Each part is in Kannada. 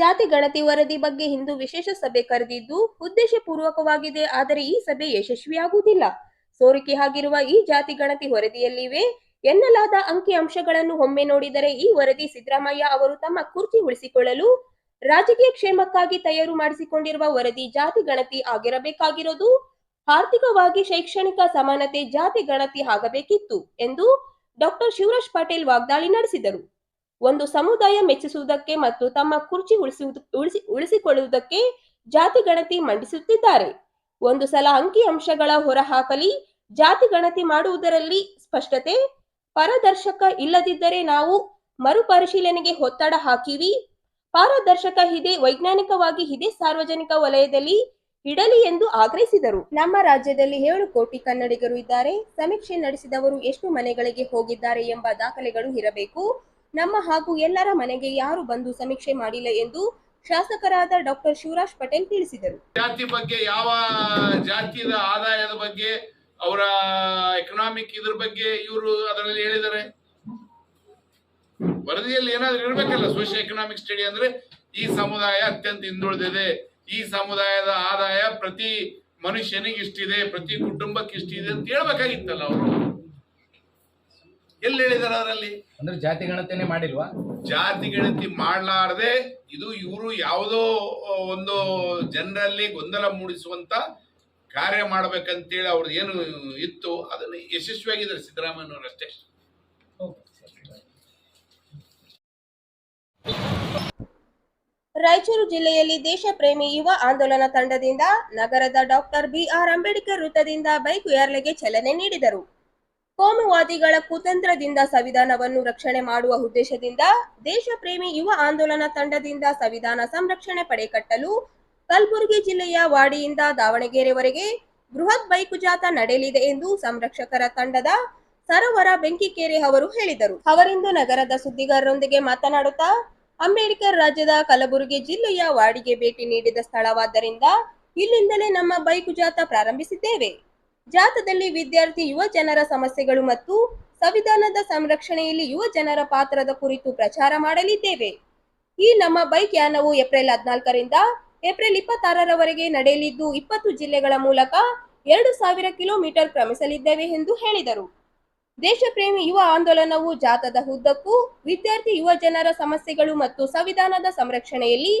ಜಾತಿ ಗಣತಿ ವರದಿ ಬಗ್ಗೆ ಇಂದು ವಿಶೇಷ ಸಭೆ ಕರೆದಿದ್ದು, ಉದ್ದೇಶಪೂರ್ವಕವಾಗಿದೆ, ಆದರೆ ಈ ಸಭೆ ಯಶಸ್ವಿಯಾಗುವುದಿಲ್ಲ. ಸೋರಿಕೆ ಆಗಿರುವ ಈ ಜಾತಿ ಗಣತಿ ವರದಿಯಲ್ಲಿವೆ. ಎನ್ನಲಾದ ಅಂಕಿ ಅಂಶಗಳನ್ನು ಒಮ್ಮೆ ನೋಡಿದರೆ ಈ ವರದಿ ಸಿದ್ದರಾಮಯ್ಯ ಅವರು ತಮ್ಮ ಕುರ್ಚಿ ಉಳಿಸಿಕೊಳ್ಳಲು, ರಾಜಕೀಯ ಕ್ಷೇಮಕ್ಕಾಗಿ ತಯಾರು ಮಾಡಿಸಿಕೊಂಡಿರುವ ವರದಿ ಜಾತಿ ಗಣತಿ ಆಗಿರಬೇಕಾಗಿರೋದು, ಆರ್ಥಿಕವಾಗಿ ಶೈಕ್ಷಣಿಕ ಸಮಾನತೆ ಜಾತಿ ಗಣತಿ ಆಗಬೇಕಿತ್ತು ಎಂದು ಡಾಕ್ಟರ್ ಶಿವರಾಜ್ ಪಾಟೀಲ್ ವಾಗ್ದಾಳಿ ನಡೆಸಿದರು. ಒಂದು ಸಮುದಾಯ ಮೆಚ್ಚಿಸುವುದಕ್ಕೆ ಮತ್ತು ತಮ್ಮ ಕುರ್ಚಿ ಉಳಿಸುವುದು, ಉಳಿಸಿ, ಉಳಿಸಿಕೊಳ್ಳುವುದಕ್ಕೆ ಜಾತಿ ಗಣತಿ ಮಂಡಿಸುತ್ತಿದ್ದಾರೆ. ಒಂದು ಸಲ ಅಂಕಿ ಅಂಶಗಳ ಹೊರಹಾಕಲಿ, ಜಾತಿ ಗಣತಿ ಮಾಡುವುದರಲ್ಲಿ ಸ್ಪಷ್ಟತೆ, ಪಾರದರ್ಶಕ ಇಲ್ಲದಿದ್ದರೆ ನಾವು ಮರುಪರಿಶೀಲನೆಗೆ ಒತ್ತಡ ಹಾಕಿವಿ. ಪಾರದರ್ಶಕ ಇದೆ ವೈಜ್ಞಾನಿಕವಾಗಿ ಇದೆ ಸಾರ್ವಜನಿಕ ವಲಯದಲ್ಲಿ ಇಡಲಿ ಎಂದು ಆಗ್ರಹಿಸಿದರು. ನಮ್ಮ ರಾಜ್ಯದಲ್ಲಿ ಏಳು ಕೋಟಿ ಕನ್ನಡಿಗರು ಇದ್ದಾರೆ. ಸಮೀಕ್ಷೆ ನಡೆಸಿದವರು ಎಷ್ಟು ಮನೆಗಳಿಗೆ ಹೋಗಿದ್ದಾರೆ ಎಂಬ ದಾಖಲೆಗಳು ಇರಬೇಕು. ನಮ್ಮ ಹಾಗೂ ಎಲ್ಲರ ಮನೆಗೆ ಯಾರು ಬಂದು ಸಮೀಕ್ಷೆ ಮಾಡಿಲ್ಲ ಎಂದು ಶಾಸಕರಾದ ಡಾಕ್ಟರ್ ಶಿವರಾಜ್ ಪಟೇಲ್ ತಿಳಿಸಿದರು. ಜಾತಿ ಬಗ್ಗೆ ಯಾವ ಜಾತಿಯ ಆದಾಯದ ಬಗ್ಗೆ, ಅವರ ಎಕನಾಮಿಕ್ ಇದ್ರ ಬಗ್ಗೆ ಇವರು ಅದರಲ್ಲಿ ಹೇಳಿದ್ದಾರೆ. ವರದಿಯಲ್ಲಿ ಏನಾದ್ರೂ ಇರ್ಬೇಕಲ್ಲ ಸೋಷಿಯೋ ಎಕನಾಮಿಕ್ ಸ್ಟಡಿ ಅಂದ್ರೆ, ಈ ಸಮುದಾಯ ಅತ್ಯಂತ ಹಿಂದುಳಿದಿದೆ. ಈ ಸಮುದಾಯದ ಆದಾಯ ಪ್ರತಿ ಮನುಷ್ಯನಿಗೆ ಇಷ್ಟಿದೆ ಪ್ರತಿ ಕುಟುಂಬಕ್ಕೆ ಇಷ್ಟಿದೆ ಅಂತ ಹೇಳ್ಬೇಕಾಗಿತ್ತಲ್ಲ ಅವರು. ಎಲ್ಲಿ ಹೇಳಿದಾರೆ ಅದರಲ್ಲಿ? ಅಂದ್ರೆ ಜಾತಿ ಗಣತಿನೇ ಮಾಡಿಲ್ವಾ? ಜಾತಿ ಗಣತಿ ಮಾಡಲಾರದೆ ಇದು ಇವರು ಯಾವುದೋ ಒಂದು ಜನರಲ್ಲಿ ಗೊಂದಲ ಮೂಡಿಸುವಂತ ಕಾರ್ಯ ಮಾಡ್ಬೇಕಂತೇಳಿ ಅವ್ರದ್ದು ಏನು ಇತ್ತು ಅದನ್ನು ಯಶಸ್ವಿಯಾಗಿದ್ದಾರೆ ಸಿದ್ದರಾಮಯ್ಯನವರು ಅಷ್ಟೇ. ರಾಯಚೂರು ಜಿಲ್ಲೆಯಲ್ಲಿ ದೇಶ ಪ್ರೇಮಿ ಯುವ ಆಂದೋಲನ ತಂಡದಿಂದ ನಗರದ ಡಾಕ್ಟರ್ ಬಿಆರ್ ಅಂಬೇಡ್ಕರ್ ವೃತ್ತದಿಂದ ಬೈಕ್ ಏರ್ಲೆಗೆ ಚಾಲನೆ ನೀಡಿದರು. ಕೋಮುವಾದಿಗಳ ಕುತಂತ್ರದಿಂದ ಸಂವಿಧಾನವನ್ನು ರಕ್ಷಣೆ ಮಾಡುವ ಉದ್ದೇಶದಿಂದ ದೇಶ ಪ್ರೇಮಿ ಯುವ ಆಂದೋಲನ ತಂಡದಿಂದ ಸಂವಿಧಾನ ಸಂರಕ್ಷಣೆ ಪಡೆ ಕಟ್ಟಲು ಕಲಬುರಗಿ ಜಿಲ್ಲೆಯ ವಾಡಿಯಿಂದ ದಾವಣಗೆರೆವರೆಗೆ ಬೃಹತ್ ಬೈಕು ಜಾಥಾ ನಡೆಯಲಿದೆ ಎಂದು ಸಂರಕ್ಷಕರ ತಂಡದ ಸರೋವರ ಬೆಂಕಿಕೆರೆ ಅವರು ಹೇಳಿದರು. ಅವರಿಂದು ನಗರದ ಸುದ್ದಿಗಾರರೊಂದಿಗೆ ಮಾತನಾಡುತ್ತಾ, ಅಂಬೇಡ್ಕರ್ ರಾಜ್ಯದ ಕಲಬುರಗಿ ಜಿಲ್ಲೆಯ ವಾಡಿಗೆ ಭೇಟಿ ನೀಡಿದ ಸ್ಥಳವಾದ್ದರಿಂದ ಇಲ್ಲಿಂದಲೇ ನಮ್ಮ ಬೈಕು ಜಾಥಾ ಪ್ರಾರಂಭಿಸಿದ್ದೇವೆ. ಜಾಥಾದಲ್ಲಿ ವಿದ್ಯಾರ್ಥಿ ಯುವ ಜನರ ಸಮಸ್ಯೆಗಳು ಮತ್ತು ಸಂವಿಧಾನದ ಸಂರಕ್ಷಣೆಯಲ್ಲಿ ಯುವ ಜನರ ಪಾತ್ರದ ಕುರಿತು ಪ್ರಚಾರ ಮಾಡಲಿದ್ದೇವೆ. ಈ ನಮ್ಮ ಬೈಕ್ ಯಾನವು ಏಪ್ರಿಲ್ ಹದಿನಾಲ್ಕರಿಂದ ಏಪ್ರಿಲ್ ಇಪ್ಪತ್ತಾರರವರೆಗೆ ನಡೆಯಲಿದ್ದು, ಇಪ್ಪತ್ತು ಜಿಲ್ಲೆಗಳ ಮೂಲಕ ಎರಡು ಸಾವಿರ ಕಿಲೋಮೀಟರ್ ಕ್ರಮಿಸಲಿದ್ದೇವೆ ಎಂದು ಹೇಳಿದರು. ದೇಶಪ್ರೇಮಿ ಯುವ ಆಂದೋಲನವು ಜಾಥಾದ ಉದ್ದಕ್ಕೂ ವಿದ್ಯಾರ್ಥಿ ಯುವ ಜನರ ಸಮಸ್ಯೆಗಳು ಮತ್ತು ಸಂವಿಧಾನದ ಸಂರಕ್ಷಣೆಯಲ್ಲಿ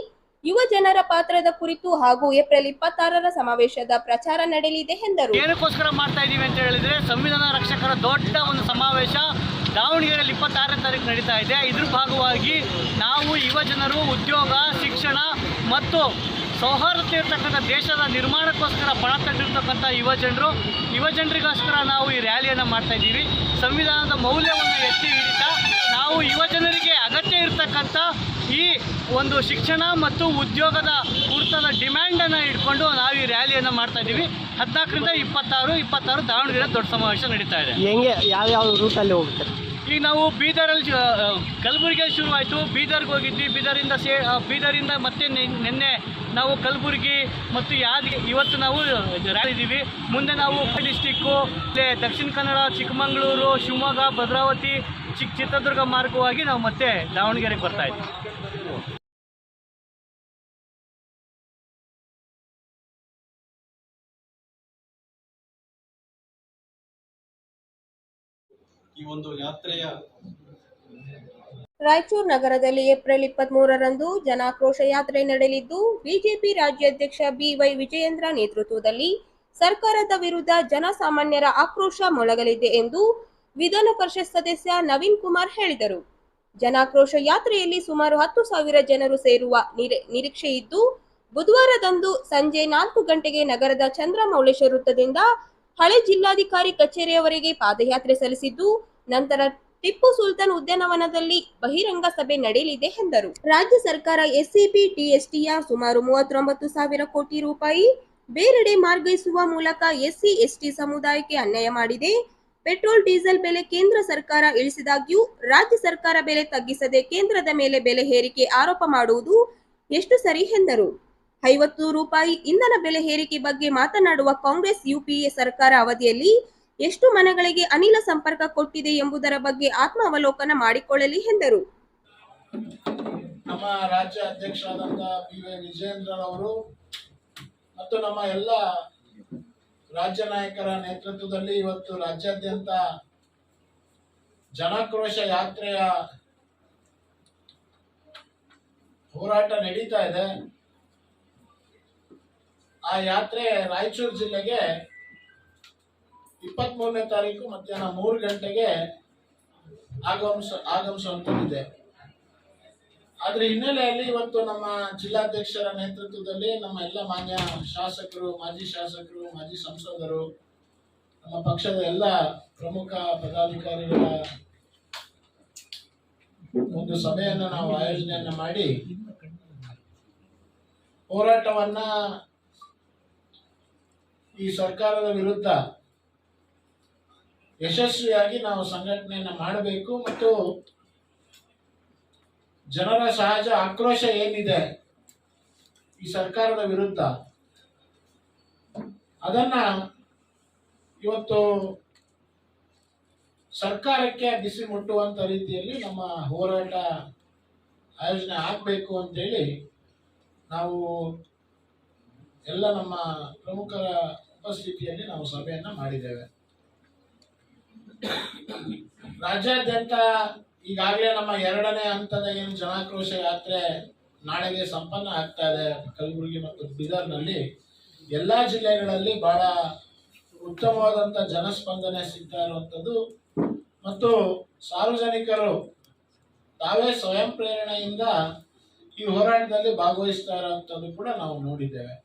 ಯುವ ಜನರ ಪಾತ್ರದ ಕುರಿತು ಹಾಗೂ ಏಪ್ರಿಲ್ ಇಪ್ಪತ್ತಾರರ ಸಮಾವೇಶದ ಪ್ರಚಾರ ನಡೆಯಲಿದೆ ಎಂದರು. ಏನಕ್ಕೋಸ್ಕರ ಮಾಡ್ತಾ ಇದ್ದೀವಿ ಅಂತ ಹೇಳಿದ್ರೆ ಸಂವಿಧಾನ ರಕ್ಷಕರ ದೊಡ್ಡ ಒಂದು ಸಮಾವೇಶ ದಾವಣಗೆರೆಯಲ್ಲಿ ಇಪ್ಪತ್ತಾರನೇ ತಾರೀಕು ನಡೀತಾ ಇದೆ. ಇದ್ರ ಭಾಗವಾಗಿ ನಾವು ಯುವ ಜನರು, ಉದ್ಯೋಗ, ಶಿಕ್ಷಣ ಮತ್ತು ಸೌಹಾರ್ದತೆ ಇರತಕ್ಕಂಥ ದೇಶದ ನಿರ್ಮಾಣಕ್ಕೋಸ್ಕರ ಪಣ ತಟ್ಟಿರ್ತಕ್ಕಂಥ ಯುವ ಜನರು, ಯುವ ಜನರಿಗೋಸ್ಕರ ನಾವು ಈ ರ್ಯಾಲಿಯನ್ನು ಮಾಡ್ತಾ ಇದ್ದೀವಿ. ಸಂವಿಧಾನದ ಮೌಲ್ಯವನ್ನು ಎತ್ತಿ ಹಿಡಿತಾ ಈ ಒಂದು ಶಿಕ್ಷಣ ಮತ್ತು ಉದ್ಯೋಗದ ಕುರಿತಾದ ಡಿಮ್ಯಾಂಡನ್ನು ಇಟ್ಕೊಂಡು ನಾವು ಈ ರ್ಯಾಲಿಯನ್ನು ಮಾಡ್ತಾ ಇದ್ದೀವಿ. ಹದಿನಾಲ್ಕರಿಂದ ಇಪ್ಪತ್ತಾರು ಇಪ್ಪತ್ತಾರು ದಾವಣಗೆರೆ ದೊಡ್ಡ ಸಮಾವೇಶ ನಡೀತಾ ಇದೆ. ಹೆಂಗೆ ಯಾವ ರೂಟಲ್ಲಿ ಹೋಗುತ್ತೆ ಈಗ ನಾವು ಬೀದರಲ್ಲಿ ಕಲಬುರಗಿಯಲ್ಲಿ ಶುರುವಾಯಿತು. ಬೀದರ್ಗೆ ಹೋಗಿದ್ವಿ. ಬೀದರಿಂದ ಸೇ ಬೀದರಿಂದ ಮತ್ತೆ ನಿನ್ನೆ ನಾವು ಕಲಬುರಗಿ ಮತ್ತು ಯಾದಗಿರಿ ಇವತ್ತು ನಾವು ಇದ್ದೀವಿ. ಮುಂದೆ ನಾವು ಡಿಸ್ಟಿಕ್ಕು ಮತ್ತು ದಕ್ಷಿಣ ಕನ್ನಡ ಚಿಕ್ಕಮಗಳೂರು ಶಿವಮೊಗ್ಗ ಭದ್ರಾವತಿ ಚಿಕ್ಕ ಚಿತ್ರದುರ್ಗ ಮಾರ್ಗವಾಗಿ ನಾವು ಮತ್ತೆ ದಾವಣಗೆರೆಗೆ ಬರ್ತಾ ಇದ್ದೀವಿ ಈ ಒಂದು ಯಾತ್ರೆಯ ರಾಯಚೂರು ನಗರದಲ್ಲಿ ಏಪ್ರಿಲ್ ಇಪ್ಪತ್ತ್ ಮೂರರಂದು ಜನಾಕ್ರೋಶ ಯಾತ್ರೆ ನಡೆಯಲಿದ್ದು ಬಿಜೆಪಿ ರಾಜ್ಯಾಧ್ಯಕ್ಷ ಬಿವೈ ವಿಜಯೇಂದ್ರ ನೇತೃತ್ವದಲ್ಲಿ ಸರ್ಕಾರದ ವಿರುದ್ಧ ಜನಸಾಮಾನ್ಯರ ಆಕ್ರೋಶ ಮೊಳಗಲಿದೆ ಎಂದು ವಿಧಾನ ಪರಿಷತ್ ಸದಸ್ಯ ನವೀನ್ ಕುಮಾರ್ ಹೇಳಿದರು. ಜನಾಕ್ರೋಶ ಯಾತ್ರೆಯಲ್ಲಿ ಸುಮಾರು ಹತ್ತು ಸಾವಿರ ಜನರು ಸೇರುವ ನಿರೆ- ನಿರೀಕ್ಷೆ ಇದ್ದು, ಬುಧವಾರದಂದು ಸಂಜೆ ನಾಲ್ಕು ಗಂಟೆಗೆ ನಗರದ ಚಂದ್ರಮೌಳೇಶ್ವರ ವೃತ್ತದಿಂದ ಹಳೆ ಜಿಲ್ಲಾಧಿಕಾರಿ ಕಚೇರಿಯವರೆಗೆ ಪಾದಯಾತ್ರೆ ಸಲ್ಲಿಸಿದ್ದು, ನಂತರ ಟಿಪ್ಪು ಸುಲ್ತಾನ್ ಉದ್ಯಾನವನದಲ್ಲಿ ಬಹಿರಂಗ ಸಭೆ ನಡೆಯಲಿದೆ ಎಂದರು. ರಾಜ್ಯ ಸರ್ಕಾರ ಎಸ್ಸಿಪಿ ಟಿಎಸ್ಟಿಯ ಸುಮಾರು ಮೂವತ್ತೊಂಬತ್ತು ಸಾವಿರ ಕೋಟಿ ರೂಪಾಯಿ ಬೇರೆಡೆ ಮಾರ್ಗೈಸುವ ಮೂಲಕ ಎಸ್ಸಿ, ಎಸ್ಟಿ ಸಮುದಾಯಕ್ಕೆ ಅನ್ಯಾಯ ಮಾಡಿದೆ. ಪೆಟ್ರೋಲ್, ಡೀಸೆಲ್ ಬೆಲೆ ಕೇಂದ್ರ ಸರ್ಕಾರ ಇಳಿಸಿದಾಗ್ಯೂ ರಾಜ್ಯ ಸರ್ಕಾರ ಬೆಲೆ ತಗ್ಗಿಸದೆ ಕೇಂದ್ರದ ಮೇಲೆ ಬೆಲೆ ಹೇರಿಕೆ ಆರೋಪ ಮಾಡುವುದು ಎಷ್ಟು ಸರಿ ಎಂದರು? ಐವತ್ತು ರೂಪಾಯಿ ಇಂಧನ ಬೆಲೆ ಹೇರಿಕೆ ಬಗ್ಗೆ ಮಾತನಾಡುವ ಕಾಂಗ್ರೆಸ್, ಯುಪಿಎ ಸರ್ಕಾರ ಅವಧಿಯಲ್ಲಿ ಎಷ್ಟು ಮನೆಗಳಿಗೆ ಅನಿಲ ಸಂಪರ್ಕ ಕೊಟ್ಟಿದೆ ಎಂಬುದರ ಬಗ್ಗೆ ಆತ್ಮಾವಲೋಕನ ಮಾಡಿಕೊಳ್ಳಲಿ ಎಂದರು. ನಮ್ಮ ರಾಜ್ಯ ಅಧ್ಯಕ್ಷರಾದಂತಹ ಬಿ ವಿಜಯೇಂದ್ರ ಅವರು ಮತ್ತು ನಮ್ಮ ಎಲ್ಲ ರಾಜ್ಯ ನಾಯಕರ ನೇತೃತ್ವದಲ್ಲಿ ಇವತ್ತು ರಾಜ್ಯಾದ್ಯಂತ ಜನಾಕ್ರೋಶ ಯಾತ್ರೆಯ ಹೋರಾಟ ನಡೀತಾ ಇದೆ. ಆ ಯಾತ್ರೆ ರಾಯಚೂರು ಜಿಲ್ಲೆಗೆ ಇಪ್ಪತ್ತ್ ಮೂರನೇ ತಾರೀಕು ಮಧ್ಯಾಹ್ನ ಮೂರು ಗಂಟೆಗೆ ಆಗಮಿಸ, ಆಗಮಿಸುವಂತದ್ದಿದೆ. ಅದ್ರ ಹಿನ್ನೆಲೆಯಲ್ಲಿ ಇವತ್ತು ನಮ್ಮ ಜಿಲ್ಲಾಧ್ಯಕ್ಷರ ನೇತೃತ್ವದಲ್ಲಿ ನಮ್ಮ ಎಲ್ಲ ಮಾನ್ಯ ಶಾಸಕರು, ಮಾಜಿ ಶಾಸಕರು, ಮಾಜಿ ಸಂಸದರು, ನಮ್ಮ ಪಕ್ಷದ ಎಲ್ಲ ಪ್ರಮುಖ ಪದಾಧಿಕಾರಿಗಳ ಒಂದು ಸಭೆಯನ್ನು ನಾವು ಆಯೋಜನೆಯನ್ನ ಮಾಡಿ ಹೋರಾಟವನ್ನ ಈ ಸರ್ಕಾರದ ವಿರುದ್ಧ ಯಶಸ್ವಿಯಾಗಿ ನಾವು ಸಂಘಟನೆಯನ್ನ ಮಾಡಬೇಕು ಮತ್ತು ಜನರ ಸಹಜ ಆಕ್ರೋಶ ಏನಿದೆ ಈ ಸರ್ಕಾರದ ವಿರುದ್ಧ? ಅದನ್ನ ಇವತ್ತು ಸರ್ಕಾರಕ್ಕೆ ಬಿಸಿ ಮುಟ್ಟುವಂತ ರೀತಿಯಲ್ಲಿ ನಮ್ಮ ಹೋರಾಟ ಆಯೋಜನೆ ಆಗಬೇಕು ಅಂತೇಳಿ ನಾವು ಎಲ್ಲ ನಮ್ಮ ಪ್ರಮುಖರ ಉಪಸ್ಥಿತಿಯಲ್ಲಿ ನಾವು ಸಭೆಯನ್ನ ಮಾಡಿದ್ದೇವೆ. ರಾಜ್ಯಾದ್ಯಂತ ಈಗಾಗಲೇ ನಮ್ಮ ಎರಡನೇ ಹಂತದ ಏನು ಜನಾಕ್ರೋಶ ಯಾತ್ರೆ ನಾಳೆಗೆ ಸಂಪನ್ನ ಆಗ್ತಾ ಇದೆ ಕಲಬುರಗಿ ಮತ್ತು ಬೀದರ್ನಲ್ಲಿ. ಎಲ್ಲ ಜಿಲ್ಲೆಗಳಲ್ಲಿ ಬಹಳ ಉತ್ತಮವಾದಂಥ ಜನಸ್ಪಂದನೆ ಸಿಗ್ತಾ ಇರುವಂಥದ್ದು. ಮತ್ತು ಸಾರ್ವಜನಿಕರು ತಾವೇ ಸ್ವಯಂ ಪ್ರೇರಣೆಯಿಂದ ಈ ಹೋರಾಟದಲ್ಲಿ ಭಾಗವಹಿಸ್ತಾ ಇರೋವಂಥದ್ದು ಕೂಡ ನಾವು ನೋಡಿದ್ದೇವೆ.